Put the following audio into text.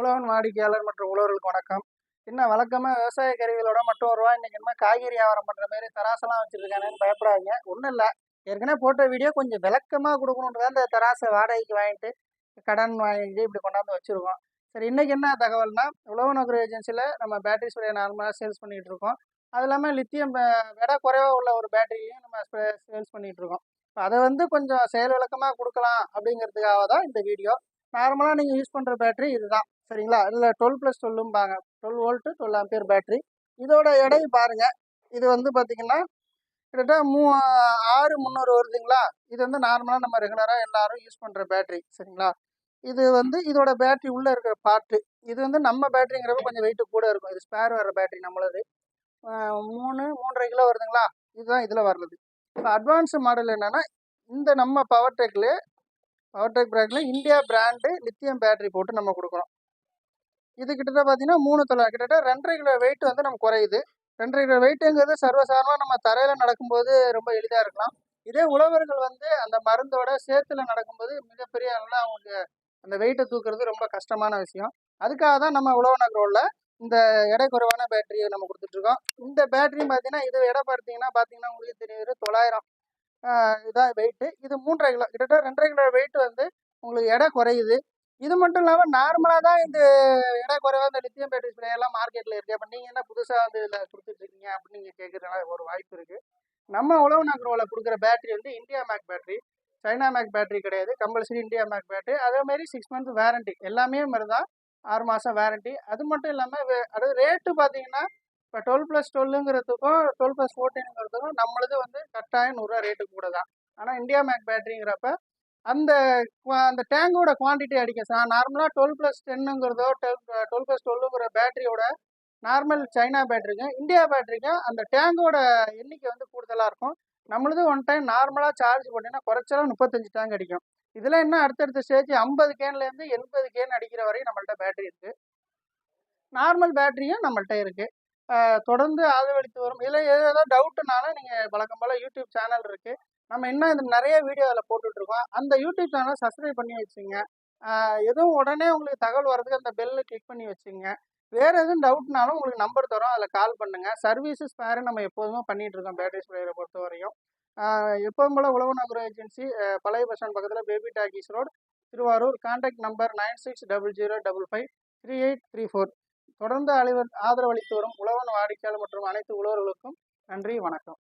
உழவன் வாடிக்கையாளர் மற்றும் உழவர்களுக்கு வணக்கம். என்ன வழக்கமாக விவசாய கருவிகளோட மட்டும் ரூபாய் இன்னைக்கு என்ன காய்கறி வியாபாரம் பண்ணுற மாதிரி தராசெல்லாம் வச்சுருக்கானேன்னு பயப்படாதீங்க. ஒன்றும் இல்லை. ஏற்கனவே போட்ட வீடியோ கொஞ்சம் விளக்கமாக கொடுக்கணுன்றதா இந்த தராசை வாடகைக்கு வாங்கிட்டு கடன் வாங்கிட்டு இப்படி கொண்டாந்து வச்சுருக்கோம். சரி இன்றைக்கி என்ன தகவல்னா உழவு நகர் ஏஜென்சியில் நம்ம பேட்டரி ஸ்ப்ரே நார்மலாக சேல்ஸ் பண்ணிகிட்டு இருக்கோம். அது இல்லாமல் லித்தியம் விட குறைவாக உள்ள ஒரு பேட்டரியும் நம்ம சேல்ஸ் பண்ணிகிட்டு இருக்கோம். இப்போ அதை வந்து கொஞ்சம் செயல் விளக்கமாக கொடுக்கலாம் அப்படிங்கிறதுக்காக தான் இந்த வீடியோ. நார்மலாக நீங்கள் யூஸ் பண்ணுற பேட்டரி இதுதான். சரிங்களா? இல்லை twelve plus டுவெல்லும்பாங்க twelve volt twelve ampere battery இதோட எடை பாருங்கள் இது வந்து பார்த்திங்கன்னா கிட்டத்தட்ட மூ ஆறு முந்நூறு வருதுங்களா? இது வந்து நார்மலாக நம்ம ரெகுலராக எல்லாரும் யூஸ் பண்ணுற பேட்டரி சரிங்களா? இது வந்து இதோட பேட்டரி உள்ளே இருக்கிற பார்ட்டு இது வந்து நம்ம பேட்டரிங்கிறப்ப கொஞ்சம் வெயிட்டு கூட இருக்கும். இது ஸ்பேர் வர பேட்டரி நம்மளது. மூணு மூன்றரை கிலோ வருதுங்களா? இதுதான் இதில் வர்றது. இப்போ அட்வான்ஸு மாடல் என்னென்னா இந்த நம்ம பவர் டெக்கில் பவர் டெக் பிராண்டில் இந்தியா பிராண்டு லித்தியம் பேட்டரி போட்டு நம்ம கொடுக்குறோம். இது கிட்டத்தட்ட பார்த்தீங்கன்னா மூணு தொலை. கிட்டத்தட்ட ரெண்டரை கிலோ வெயிட் வந்து நம்ம குறையுது. ரெண்டரை கிலோ வெயிட்டுங்கிறது சர்வசாதாரணமாக நம்ம தரையில் நடக்கும்போது ரொம்ப எளிதாக இருக்கலாம். இதே உழவர்கள் வந்து அந்த மருந்தோட சேத்துல நடக்கும்போது மிகப்பெரிய அளவில் அவங்களுக்கு அந்த வெயிட்டை தூக்குறது ரொம்ப கஷ்டமான விஷயம். அதுக்காக தான் நம்ம உழவு நகரோவில் இந்த எடை குறைவான பேட்டரியை நம்ம கொடுத்துட்ருக்கோம் இந்த பேட்டரியும் பார்த்தீங்கன்னா இது எடை பார்த்தீங்கன்னா பார்த்தீங்கன்னா உங்களுக்கு தெரியுது தொள்ளாயிரம் இதான் வெயிட்டு இது மூன்றரை கிலோ கிட்டத்தட்ட ரெண்டரை கிலோ வெயிட் வந்து உங்களுக்கு எடை குறையுது. இது மட்டும் இல்லாமல் நார்மலாக தான் இந்த இட குறைவாக இந்த லித்தியம் பேட்டரி ஸ்ப்ரே எல்லாம் மார்க்கெட்டில் இருக்குது அப்போ நீங்கள் என்ன புதுசாக வந்து இதில் கொடுத்துட்ருக்கீங்க அப்படின்னு நீங்கள் கேட்குறதுனால ஒரு வாய்ப்பு இருக்குது நம்ம உழவு நகரோவில் கொடுக்குற பேட்டரி வந்து India make battery China make battery கிடையாது. கம்பல்சரி இந்தியா மேக் பேட்டரி அதேமாரி சிக்ஸ் மந்த் வேரண்டி எல்லாமே மாதிரி தான் ஆறு மாதம் வேரண்டி அது மட்டும் இல்லாமல் அது ரேட்டு பார்த்தீங்கன்னா இப்போ டுவெல் ப்ளஸ் டுவெல்லுங்கிறதுக்கும் டுவெல் ப்ளஸ் ஃபோர்டீனுங்கிறதுக்கும் நம்மளது வந்து கட்டாயம் நூறுரூவா ரேட்டு கூட தான். ஆனால் இந்தியா மேக் பேட்டரிங்கிறப்ப அந்த அந்த டேங்கோட குவான்டிட்டி அடிக்க சார். நார்மலாக டுவெல் ப்ளஸ் டென்னுங்கிறதோ டுவெல் டுவெல் ப்ளஸ் டுவெல்லுங்கிற பேட்டரியோட நார்மல் சைனா பேட்டரிக்கும் இந்தியா பேட்டரிக்கும் அந்த டேங்கோட எண்ணிக்கை வந்து கூடுதலாக இருக்கும். நம்மளது ஒன் டைம் நார்மலாக சார்ஜ் போட்டிங்கன்னா குறைச்சலாம் முப்பத்தஞ்சு டேங்க் அடிக்கும். இதில் என்ன அடுத்தடுத்த ஸ்டேஜ் ஐம்பது கேன்லேருந்து எண்பது கேன் அடிக்கிற வரையும் நம்மள்ட்ட பேட்டரி இருக்குது நார்மல் பேட்டரியும் நம்மள்ட்ட இருக்குது தொடர்ந்து ஆதரவளித்து வரும். இதில் ஏதாவது டவுட்டுனாலும் நீங்கள் வழக்கம் போல் யூடியூப் சேனல் இருக்குது நம்ம இன்னும் இந்த நிறைய வீடியோ அதில் போட்டுட்ருக்கோம். அந்த யூடியூப் சேனலை சப்ஸ்கிரைப் பண்ணி வச்சுங்க. எதுவும் உடனே உங்களுக்கு தகவல் வரதுக்கு அந்த பெல்லை கிளிக் பண்ணி வச்சுங்க. வேறு எதுவும் டவுட்னாலும் உங்களுக்கு நம்பர் தரோம். அதில் கால் பண்ணுங்கள் சர்வீசஸ் வேறு நம்ம எப்போதுமே பண்ணிகிட்ருக்கோம் பேட்டரி ஸ்ப்ரேயரை பொறுத்த வரையும் எப்போதும் போல் உழவு நகர ஏஜென்சி பழைய பஸ் ஸ்டாண்ட் பக்கத்தில் baby talkies road Thiruvarur. Contact number nine six double zero double five three eight three four தொடர்ந்து அழிவர் ஆதரவளித்து வரும் உழவன் வாடிக்கையாளர் மற்றும் அனைத்து உழவர்களுக்கும் நன்றி வணக்கம்.